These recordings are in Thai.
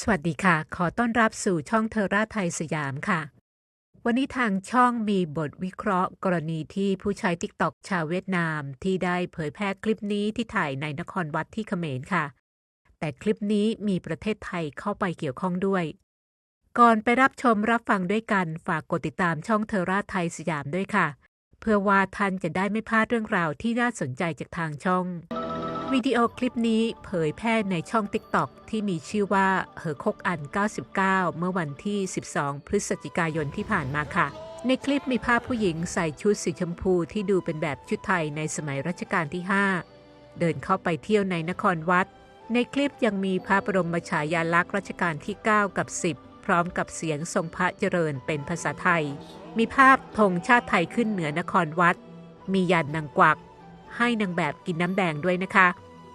สวัสดีค่ะ ขอต้อนรับสู่ช่องเทอราไทยสยามค่ะ วันนี้ทางช่องมีบทวิเคราะห์ กรณีที่ผู้ใช้ TikTok ชาวเวียดนาม ที่ได้เผยแพร่คลิปนี้ที่ถ่ายในนครวัดที่เขมรค่ะ แต่คลิปนี้มีประเทศไทยเข้าไปเกี่ยวข้องด้วย ก่อนไปรับชมรับฟังด้วยกัน ฝากกดติดตามช่องเทอราไทยสยามด้วยค่ะ เพื่อว่าท่านจะได้ไม่พลาดเรื่องราวที่น่าสนใจจากทางช่อง วิดีโอคลิปนี้เผยแพร่ในช่อง TikTok ที่มีชื่อว่าเหอคกอัน 99 เมื่อวันที่ 12 พฤศจิกายนที่ผ่านมาค่ะ ในคลิปมีภาพผู้หญิงใส่ชุดสีชมพูที่ดูเป็นแบบชุดไทยในสมัยรัชกาลที่ 5 เดินเข้าไปเที่ยวในนครวัด ในคลิปยังมีพระบรมฉายาลักษณ์รัชกาลที่ 9 กับ 10 พร้อมกับเสียงทรงพระเจริญเป็นภาษาไทย มีภาพธงชาติไทยขึ้นเหนือนครวัด มียันนางกวักให้นางแบบกินน้ำแดงด้วยนะคะ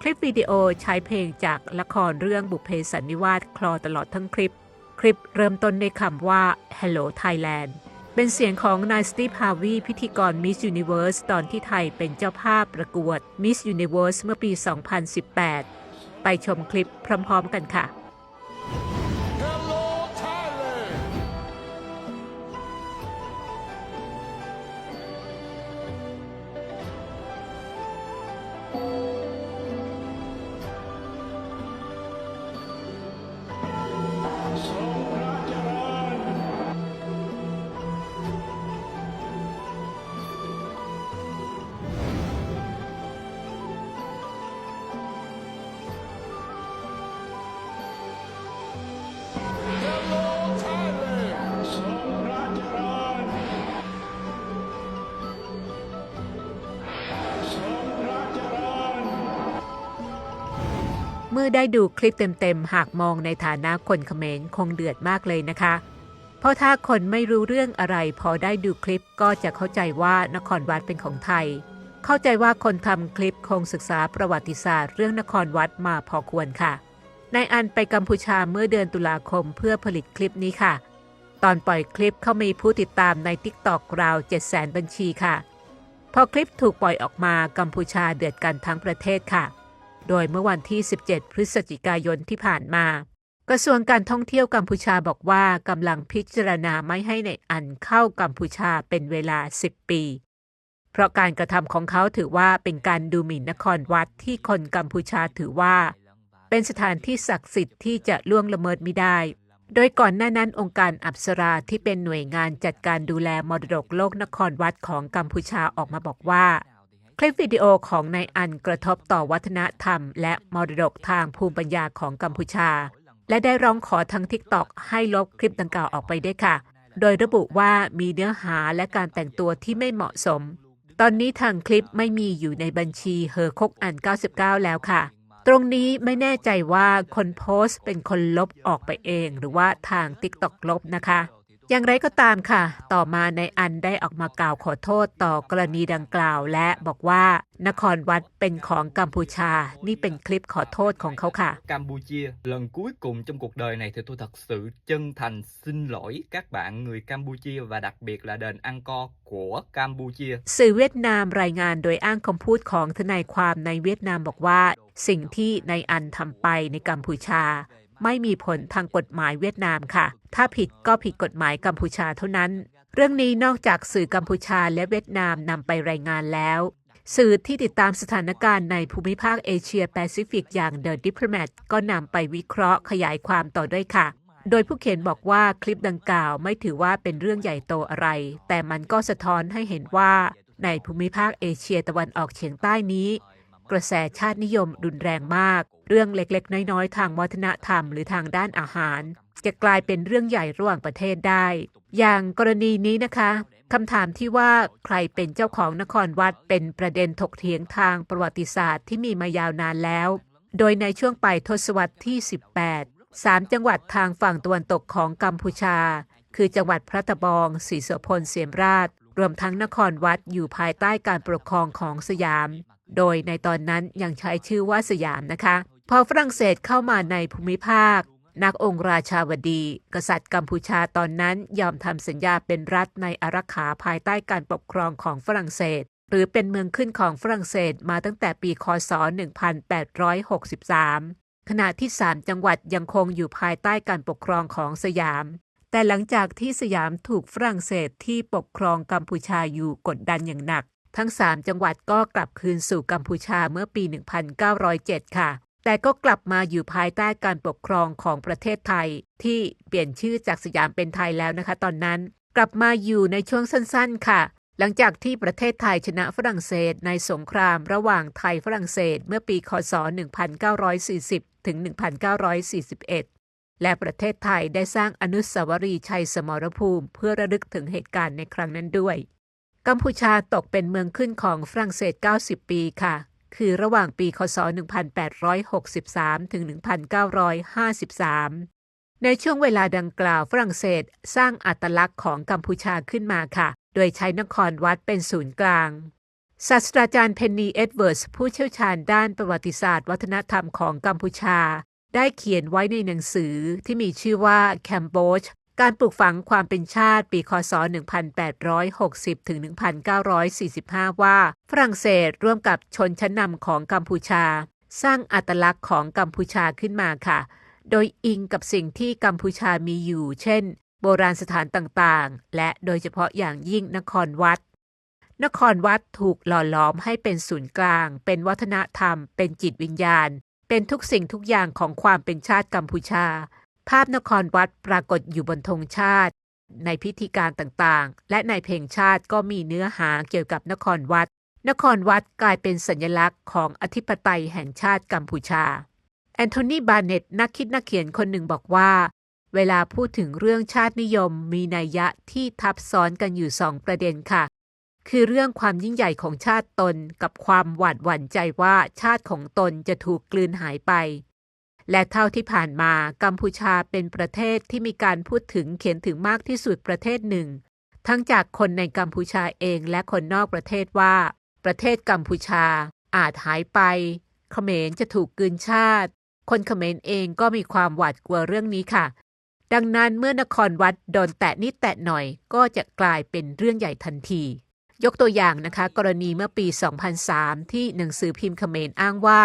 คลิปวิดีโอใช้เพลงจากละครเรื่องบุพเพสันนิวาสคลอตลอดทั้งคลิป คลิปเริ่มต้นในคำว่า Hello Thailand เป็นเสียงของนายสตีฟฮาวีพิธีกร Miss Universe ตอนที่ไทยเป็นเจ้าภาพประกวด Miss Universe เมื่อปี 2018 ไปชมคลิปพร้อมๆกันค่ะ เมื่อได้ดูคลิปเต็มๆ หากมองในฐานะคนเขมรคงเดือดมากเลยนะคะ เพราะถ้าคนไม่รู้เรื่องอะไร พอได้ดูคลิปก็จะเข้าใจว่านครวัดเป็นของไทย เข้าใจว่าคนทำคลิปคงศึกษาประวัติศาสตร์เรื่องนครวัดมาพอควรค่ะนายอันไปกัมพูชาเมื่อเดือนตุลาคมเพื่อผลิตคลิปนี้ค่ะ ตอนปล่อยคลิปเขามีผู้ติดตามใน TikTok ราว700,000 บัญชีค่ะ พอคลิปถูกปล่อยออกมากัมพูชาเดือดกันทั้งประเทศค่ะ โดยเมื่อวันที่ 17 พฤศจิกายนที่ผ่านมา กระทรวงการท่องเที่ยวกัมพูชาบอกว่ากำลังพิจารณาไม่ให้ในอันเข้ากัมพูชาเป็นเวลา 10 ปี เพราะการกระทำของเขาถือว่าเป็นการดูหมิ่นนครวัดที่คนกัมพูชาถือว่า เป็นสถานที่ศักดิ์สิทธิ์ที่จะล่วงละเมิดไม่ได้โดยก่อนหน้านั้นองค์การอัปสราที่เป็นหน่วยงานจัดการดูแลมรดกโลกนครวัดของกัมพูชาออกมาบอกว่า คลิปวิดีโอของนายอันกระทบต่อวัฒนธรรม และมรดกทางภูมิปัญญาของกัมพูชา และได้ร้องขอทางทิกตอกให้ลบคลิปดังกล่าวออกไปด้วยค่ะ โดยระบุว่ามีเนื้อหาและการแต่งตัวที่ไม่เหมาะสม ตอนนี้ทางคลิปไม่มีอยู่ในบัญชีเฮอคกอัน 99 แล้วค่ะ ตรงนี้ไม่แน่ใจว่าคนโพสต์เป็นคนลบออกไปเอง หรือว่าทาง TikTok ลบนะคะ อย่างไรก็ตามค่ะ ต่อมาในอันได้ออกมากล่าวขอโทษต่อกรณีดังกล่าวและบอกว่านครวัดเป็นของกัมพูชา นี่เป็นคลิปขอโทษของเขาค่ะ Campuchia lần cuối cùng trong cuộc đời này thì tôi thật sự chân thành xin lỗi các bạn người Campuchia và đặc biệt là đền Angkor của Campuchia สื่อเวียดนามรายงานโดยอ้างคำพูดของทนายความในเวียดนามบอกว่า สิ่งที่นายอันทำไปในกัมพูชา ไม่มีผลทางกฎหมายเวียดนามค่ะ ถ้าผิดก็ผิดกฎหมายกัมพูชาเท่านั้น เรื่องนี้นอกจากสื่อกัมพูชาและเวียดนามนำไปรายงานแล้ว สื่อที่ติดตามสถานการณ์ในภูมิภาคเอเชียแปซิฟิกอย่าง The Diplomat ก็นำไปวิเคราะห์ขยายความต่อด้วยค่ะโดยผู้เขียนบอกว่าคลิปดังกล่าวไม่ถือว่าเป็นเรื่องใหญ่โตอะไร แต่มันก็สะท้อนให้เห็นว่า ในภูมิภาคเอเชียตะวันออกเฉียงใต้นี้ กระแสชาตินิยมรุนแรงมาก เรื่องเล็กๆ น้อยๆ ทางวัฒนธรรมหรือทางด้านอาหาร จะกลายเป็นเรื่องใหญ่ระหว่างประเทศได้ อย่างกรณีนี้นะคะคำถามที่ว่าใครเป็นเจ้าของนครวัดเป็นประเด็นถกเถียงทางประวัติศาสตร์ที่มีมายาวนานแล้ว โดยในช่วงปลายทศวรรษที่ 18สามจังหวัดทางฝั่งตะวันตกของกัมพูชา คือจังหวัดพระตะบองศรีโสพลเสียมราช รวมทั้งนครวัดอยู่ภายใต้การปกครองของสยาม โดยในตอนนั้นยังใช้ชื่อว่าสยามนะคะ พอฝรั่งเศสเข้ามาในภูมิภาค นักองค์ราชาวดี กษัตริย์กัมพูชาตอนนั้นยอมทำสัญญาเป็นรัฐในอารักขาภายใต้การปกครองของฝรั่งเศส หรือเป็นเมืองขึ้นของฝรั่งเศสมาตั้งแต่ปีคศ 1863 ขณะที่ 3 จังหวัดยังคงอยู่ภายใต้การปกครองของสยามแต่หลังจากที่สยามถูกฝรั่งเศสที่ปกครองกัมพูชาอยู่กดดันอย่างหนัก ทั้ง 3 จังหวัดก็กลับคืนสู่กัมพูชาเมื่อปี 1907 ค่ะ แต่ก็กลับมาอยู่ภายใต้การปกครองของประเทศไทย ที่เปลี่ยนชื่อจากสยามเป็นไทยแล้วนะคะ ตอนนั้น กลับมาอยู่ในช่วงสั้น ๆ ค่ะ หลังจากที่ประเทศไทยชนะฝรั่งเศสในสงครามระหว่างไทยฝรั่งเศสเมื่อปี คศ 1940 ถึง 1941และประเทศไทยได้สร้างอนุสาวรีย์ชัยสมรภูมิ เพื่อระลึกถึงเหตุการณ์ในครั้งนั้นด้วย กัมพูชาตกเป็นเมืองขึ้นของฝรั่งเศส 90 ปีค่ะ คือระหว่างปีคศ 1863 ถึง 1953 ในช่วงเวลาดังกล่าวฝรั่งเศสสร้างอัตลักษณ์ของกัมพูชาขึ้นมาค่ะ โดยใช้นครวัดเป็นศูนย์กลางศาสตราจารย์เพนนีเอ็ดเวิร์สผู้เชี่ยวชาญด้านประวัติศาสตร์ วัฒนธรรมของกัมพูชา ได้เขียนไว้ในหนังสือที่มีชื่อว่าแคมโบช การปลูกฝังความเป็นชาติปีคศ 1860 ถึง 1945 ว่า ฝรั่งเศสร่วมกับชนชั้นนำของกัมพูชา สร้างอัตลักษณ์ของกัมพูชาขึ้นมาค่ะ โดยอิงกับสิ่งที่กัมพูชามีอยู่ เช่น โบราณสถานต่างๆ และโดยเฉพาะอย่างยิ่งนครวัด นครวัดถูกหล่อหลอมให้เป็นศูนย์กลาง เป็นวัฒนธรรม เป็นจิตวิญญาณ เป็นทุกสิ่งทุกอย่างของความเป็นชาติกัมพูชา ภาพนครวัดปรากฏอยู่บนธงชาติ ในพิธีการต่างๆ และในเพลงชาติก็มีเนื้อหาเกี่ยวกับนครวัด นครวัดกลายเป็นสัญลักษณ์ของอธิปไตยแห่งชาติกัมพูชา แอนโทนี บาร์เน็ต นักคิดนักเขียนคนหนึ่งบอกว่า เวลาพูดถึงเรื่องชาตินิยมมีนัยยะที่ทับซ้อนกันอยู่สองประเด็นค่ะ คือเรื่องความยิ่งใหญ่ของชาติตน กับความหวาดหวั่นใจว่าชาติของตนจะถูกกลืนหายไป และเท่าที่ผ่านมากัมพูชาเป็นประเทศที่มีการพูดถึงเขียนถึงมากที่สุดประเทศหนึ่ง ทั้งจากคนในกัมพูชาเองและคนนอกประเทศว่า ประเทศกัมพูชาอาจหายไป เขมรจะถูกกืนชาติ คนเขมรเองก็มีความหวาดกลัวเรื่องนี้ค่ะ ดังนั้นเมื่อนครวัดโดนแตะนิดแตะหน่อย ก็จะกลายเป็นเรื่องใหญ่ทันที ยกตัวอย่างนะคะ กรณีเมื่อปี 2003 ที่หนังสือพิมพ์เขมรอ้างว่า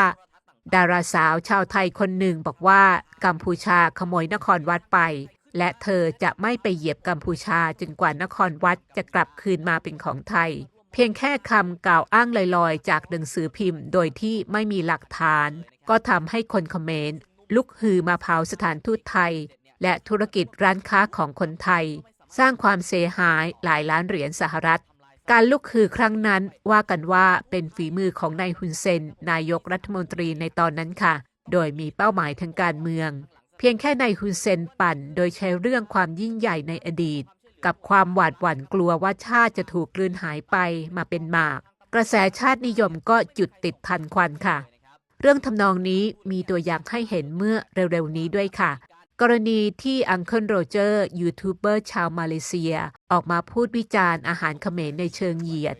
ดาราสาวชาวไทยคนหนึ่งบอกว่ากัมพูชาขโมยนครวัดไป และเธอจะไม่ไปเหยียบกัมพูชาจนกว่านครวัดจะกลับคืนมาเป็นของไทย เพียงแค่คำกล่าวอ้างลอยๆ จากหนังสือพิมพ์ โดยที่ไม่มีหลักฐาน ก็ทำให้คนคอมเขมรลุกฮือมาเผาสถานทูตไทย และธุรกิจร้านค้าของคนไทย สร้างความเสียหายหลายล้านเหรียญสหรัฐ การลุกฮือครั้งนั้นว่ากันว่าเป็นฝีมือของนายฮุนเซน นายกรัฐมนตรีในตอนนั้นค่ะ โดยมีเป้าหมายทางการเมือง เพียงแค่นายฮุนเซนปั่น โดยใช้เรื่องความยิ่งใหญ่ในอดีต กับความหวาดหวั่นกลัวว่าชาติจะถูกกลืนหายไปมาเป็นหมาก กระแสชาตินิยมก็จุดติดทันควันค่ะ เรื่องทำนองนี้มีตัวอย่างให้เห็นเมื่อเร็วๆนี้ด้วยค่ะ กรณีที่อังเคิลโรเจอร์ยูทูบเบอร์ชาวมาเลเซีย ออกมาพูดวิจารณ์อาหารเขมรในเชิงเหยียด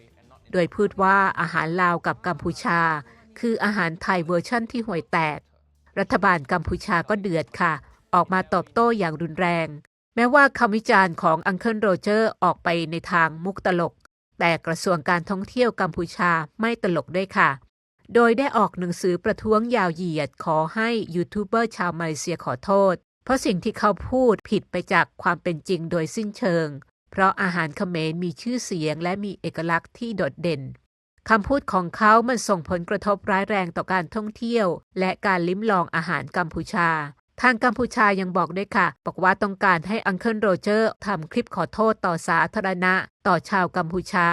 โดยพูดว่าอาหารลาวกับกัมพูชา คืออาหารไทยเวอร์ชั่นที่ห่วยแตก รัฐบาลกัมพูชาก็เดือดค่ะ ออกมาตอบโต้อย่างรุนแรง แม้ว่าคำวิจารณ์ของอังเคิลโรเจอร์ออกไปในทางมุกตลก แต่กระทรวงการท่องเที่ยวกัมพูชาไม่ตลกด้วยค่ะ โดยได้ออกหนังสือประท้วงยาวเหยียดขอให้ยูทูบเบอร์ชาวมาเลเซียขอโทษ เพราะสิ่งที่เขาพูดผิดไปจากความเป็นจริงโดยสิ้นเชิง เพราะอาหารเขมรมีชื่อเสียงและมีเอกลักษณ์ที่โดดเด่นคำพูดของเขามันส่งผลกระทบร้ายแรงต่อการท่องเที่ยว และการลิ้มลองอาหารกัมพูชา ทางกัมพูชายังบอกด้วยค่ะ บอกว่าต้องการให้อังเคิลโรเจอร์ทำคลิปขอโทษต่อสาธารณะ ต่อชาวกัมพูชา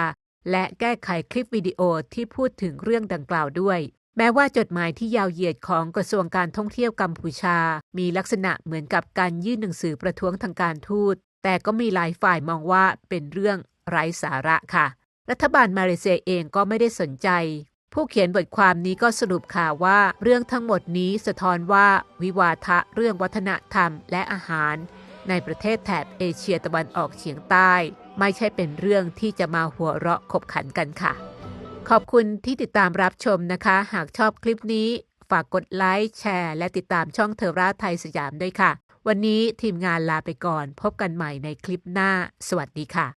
และแก้ไขคลิปวิดีโอที่พูดถึงเรื่องดังกล่าวด้วย แม้ว่าจดหมายที่ยาวเหยียดของกระทรวงการท่องเที่ยวกัมพูชา มีลักษณะเหมือนกับการยื่นหนังสือประท้วงทางการทูต แต่ก็มีหลายฝ่ายมองว่าเป็นเรื่องไร้สาระค่ะ รัฐบาลมาเลเซียเองก็ไม่ได้สนใจ ผู้เขียนบทความนี้ก็สรุปข่าวว่าเรื่องทั้งหมดนี้สะท้อนว่าวิวาทะเรื่องวัฒนธรรมและอาหาร ในประเทศแถบเอเชียตะวันออกเฉียงใต้ ไม่ใช่เป็นเรื่องที่จะมาหัวเราะขบขันกันค่ะ ขอบคุณที่ติดตามรับชมนะคะ หากชอบคลิปนี้ ฝากกดไลค์แชร์ และติดตามช่องเทอร่าไทยสยามด้วยค่ะ วันนี้ทีมงานลาไปก่อน พบกันใหม่ในคลิปหน้า สวัสดีค่ะ